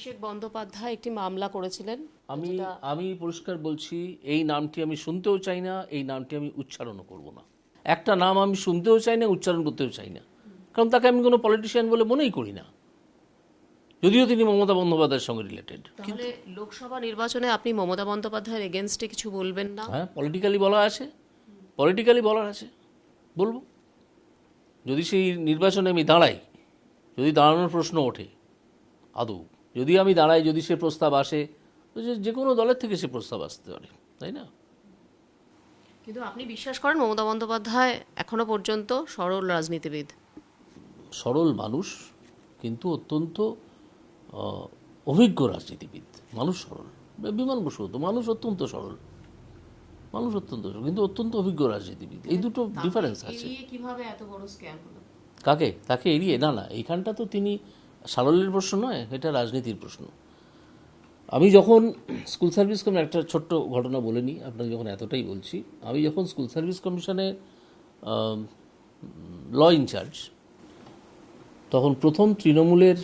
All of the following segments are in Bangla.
অভিষেক বন্দ্যোপাধ্যায় একটি মামলা করেছিলেন আমি আমি পরিষ্কার বলছি এই নামটি আমি শুনতেও চাই না এই নামটি আমি উচ্চারণও করব না। একটা নাম আমি শুনতেও চাই না উচ্চারণ করতেও চাই না। কারণ তাকে আমি কোনো পলিটিশিয়ান বলে মনেই করি না। যদিও তিনি মমতা বন্দ্যোপাধ্যায়ের সঙ্গে রিলেটেড তাহলে লোকসভা নির্বাচনে আপনি মমতা বন্দ্যোপাধ্যায়ের এগেনস্টে কিছু বলবেন না? হ্যাঁ পলিটিক্যালি বলা আছে। পলিটিক্যালি বলার আছে। বলব। যদি সেই নির্বাচনে আমি দাঁড়াই যদি দাঁড়ানোর প্রশ্ন ওঠে আদৌ। যদি আমি দাঁড়াই যদি সে প্রস্তাব আসে তো যে যে কোনো দলের থেকে সে প্রস্তাব আসতে পারে তাই না? কিন্তু আপনি বিশ্বাস করেন মমতা বন্দ্যোপাধ্যায় এখনও পর্যন্ত সরল রাজনীতিবিদ? সরল মানুষ কিন্তু অত্যন্ত অভিজ্ঞ রাজনীতিবিদ। মানুষ সরল বিমান বসু তো মানুষ অত্যন্ত সরল। মানুষ অত্যন্ত সরল কিন্তু অত্যন্ত অভিজ্ঞ রাজনীতিবিদ। এই দুটো ডিফারেন্স আছে। কীভাবে এত বড় স্ক্যাম হলো? কাকে? তাকে এড়িয়ে? না না এইখানটা তো তিনি সারল্যের প্রশ্ন নয়, এটা রাজনীতির প্রশ্ন। আমি যখন স্কুল সার্ভিস কমিশন, একটা ছোট্ট ঘটনা বলে নিই আপনাকে যখন এতটাই বলছি, আমি যখন স্কুল সার্ভিস কমিশনে ল ইনচার্জ তখন প্রথম তৃণমূলের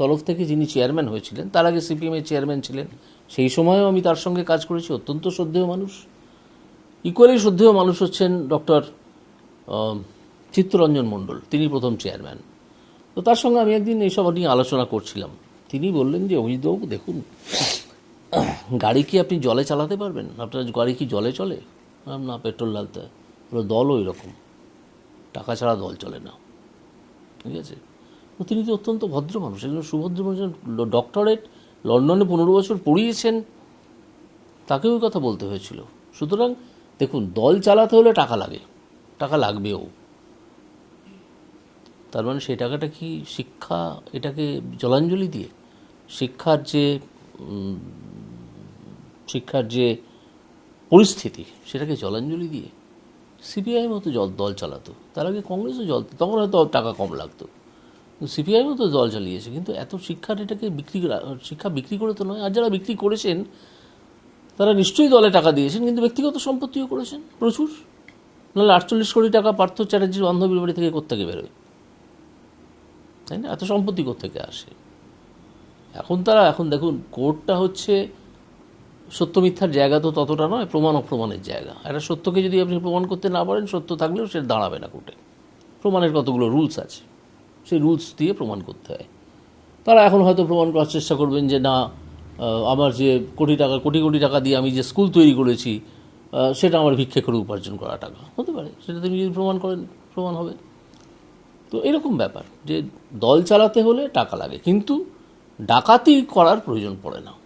তরফ থেকে যিনি চেয়ারম্যান হয়েছিলেন, তার আগে সিপিএমের চেয়ারম্যান ছিলেন। সেই সময়ও আমি তার সঙ্গে কাজ করেছি, অত্যন্ত শ্রদ্ধেয় মানুষ। ইকুয়ালি শ্রদ্ধেয় মানুষ হচ্ছেন ডক্টর চিত্তরঞ্জন মণ্ডল, তিনি প্রথম চেয়ারম্যান। তো তার সঙ্গে আমি একদিন এইসব নিয়ে আলোচনা করছিলাম। তিনি বললেন যে অভিজিৎবাবু দেখুন, গাড়ি কি আপনি জলে চালাতে পারবেন? আপনার গাড়ি কি জলে চলে? না পেট্রোল ঢালতে। হয় পুরো দলও এরকম টাকা ছাড়া দল চলে না। ঠিক আছে? তো তিনি তো অত্যন্ত ভদ্র মানুষ। একজন সুভদ্র মানুষ ডক্টরেট, লন্ডনে পনেরো বছর পড়িয়েছেন। তাকেও কথা বলতে হয়েছিল। সুতরাং, দেখুন, দল চালাতে হলে টাকা লাগে। টাকা লাগবেও। তার মানে সেই টাকাটা কি শিক্ষা এটাকে জলাঞ্জলি দিয়ে? শিক্ষার যে শিক্ষার যে পরিস্থিতি, সেটাকে জলাঞ্জলি দিয়ে? সিপিআই মতো জল, দল চালাতো। তার আগে কংগ্রেসও জল, তখন হয়তো টাকা কম লাগতো। সিপিআই মতো দল চালিয়েছে, কিন্তু এত শিক্ষার এটাকে বিক্রি করা- শিক্ষা বিক্রি করে তো নয়, আর যারা বিক্রি করেছেন, তারা নিশ্চয়ই দলে টাকা দিয়েছেন, কিন্তু ব্যক্তিগত সম্পত্তিও করেছেন, প্রচুর। নাহলে আটচল্লিশ কোটি টাকা পার্থ চ্যাটার্জির বান্ধবীর বাড়ি থেকে কোত্থেকে বেরোয়? তাই না? এত সম্পত্তি কোত্থেকে আসে? এখন তারা, এখন দেখুন, কোর্টটা হচ্ছে সত্য মিথ্যার জায়গা তো ততটা নয়, প্রমাণ অপ্রমাণের জায়গা। একটা সত্যকে যদি আপনি প্রমাণ করতে না পারেন, সত্য থাকলেও সে দাঁড়াবে না কোর্টে। প্রমাণের কতগুলো রুলস আছে? সেই রুলস দিয়ে প্রমাণ করতে হয়। তারা এখন হয়তো প্রমাণ করার চেষ্টা করবেন যে, না আমার যে কোটি টাকা, কোটি কোটি টাকা দিয়ে আমি যে স্কুল তৈরি করেছি সেটা আমার ভিক্ষে করে উপার্জন করা টাকা। হতে পারে। সেটা তুমি যদি প্রমাণ করেন, প্রমাণ হবে। তো এরকম ব্যাপার যে দল চালাতে হলে টাকা লাগে। কিন্তু ডাকাতি করার প্রয়োজন পড়ে না।